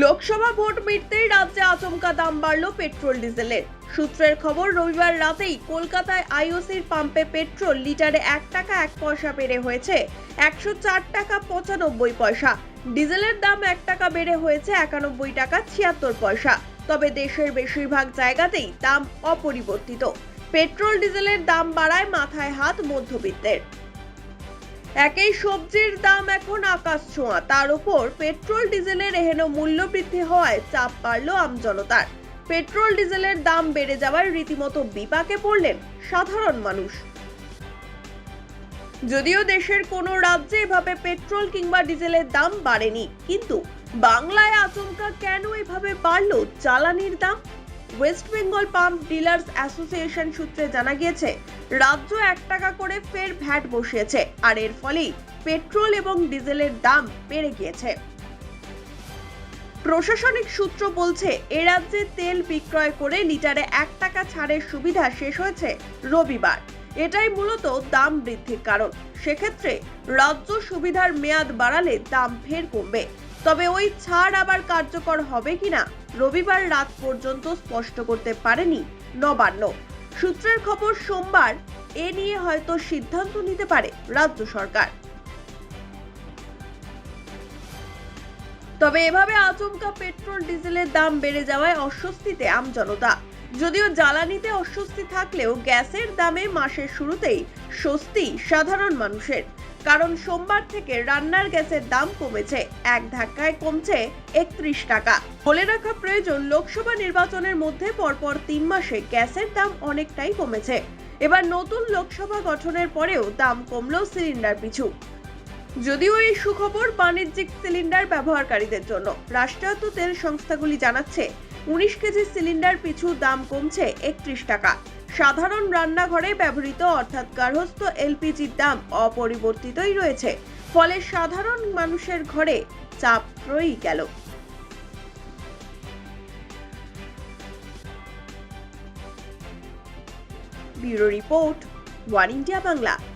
Lok Sabha vote মিটতেই রাজ্যে আচমকা দাম বাড়ল পেট্রোল ডিজেলের। সূত্রের খবর, রবিবার রাতেই কলকাতায় আইওসির পাম্পে পেট্রোল লিটারে এক টাকা এক পয়সা বেড়ে হয়েছে, একশো চার টাকা পঁচানব্বই পয়সা। ডিজেলের দাম এক টাকা বেড়ে হয়েছে একানব্বই টাকা ছিয়াত্তর পয়সা। তবে দেশের বেশিরভাগ জায়গাতেই দাম অপরিবর্তিত। পেট্রোল ডিজেলের দাম বাড়ায় মাথায় হাত মধ্যবিত্তের। একই সবজির দাম এখন আকাশ ছোঁয়া। তার উপর পেট্রোল, ডিজেলের এহেন মূল্য বৃদ্ধি হওয়ায় চাপ বাড়ল আমজনতার পেট্রোল, ডিজেলের দাম বেড়ে যাওয়ার রীতিমতো বিপাকে পড়লেন সাধারণ মানুষ। যদিও দেশের কোনো রাজ্যে এভাবে পেট্রোল কিংবা ডিজেলের দাম বাড়েনি, কিন্তু বাংলায় আচমকা কেন এভাবে বাড়লো জ্বালানির দাম? West Bengal pump dealers association সূত্রে জানা গিয়েছে, রাজ্য এক টাকা করে ফের ভ্যাট বসিয়েছে, আর এর ফলেই পেট্রোল এবং ডিজেলের দাম বেড়ে গিয়েছে। প্রশাসনিক সূত্র বলছে, এ রাজ্যে তেল বিক্রয় করে লিটারে এক টাকা ছাড়ের সুবিধা শেষ হয়েছে রবিবার। এটাই মূলত দাম বৃদ্ধির কারণ। সেক্ষেত্রে রাজ্য সুবিধার মেয়াদ বাড়ালে দাম ফের কমবে। তবে ওই ছাড় আবার কার্যকর হবে কিনা রবিবার রাত পর্যন্ত স্পষ্ট করতে পারেনি নবান্ন। সূত্রের খবর, সোমবার এ নিয়ে হয়তো সিদ্ধান্ত নিতে পারে রাজ্য সরকার। তবে এভাবে আচমকা পেট্রোল, ডিজেলের দাম বেড়ে যাওয়ায় অস্বস্তিতে আমজনতা যদিও জ্বালানিতে অস্বস্তি থাকলেও গ্যাসের দামে মাসের শুরুতেই স্বস্তি সাধারণ মানুষের। কারণ সোমবার থেকে রান্নার গ্যাসের দাম কমেছে, এক ধাক্কায় কমছে একত্রিশ টাকা। বলে রাখা প্রয়োজন, লোকসভা নির্বাচনের মধ্যে পরপর তিন মাসে গ্যাসের দাম অনেকটাই কমেছে। এবার নতুন লোকসভা গঠনের পরেও দাম কমলো সিলিন্ডার পিছু। যদিও এই সুখবর বাণিজ্যিক সিলিন্ডার ব্যবহারকারীদের জন্য। রাষ্ট্রায়ত্ত তেল সংস্থাগুলি জানাচ্ছে, উনিশ কেজি সিলিন্ডার পিছু দাম কমছে একত্রিশ টাকা। সাধারণ রান্নাঘরে ব্যবহৃত, অর্থাৎ গার্হস্থ এলপিজির দাম অপরিবর্তিতই রয়েছে, ফলে সাধারণ মানুষের ঘরে চাপ রয়েই গেল। Bureau report, One India Bangla.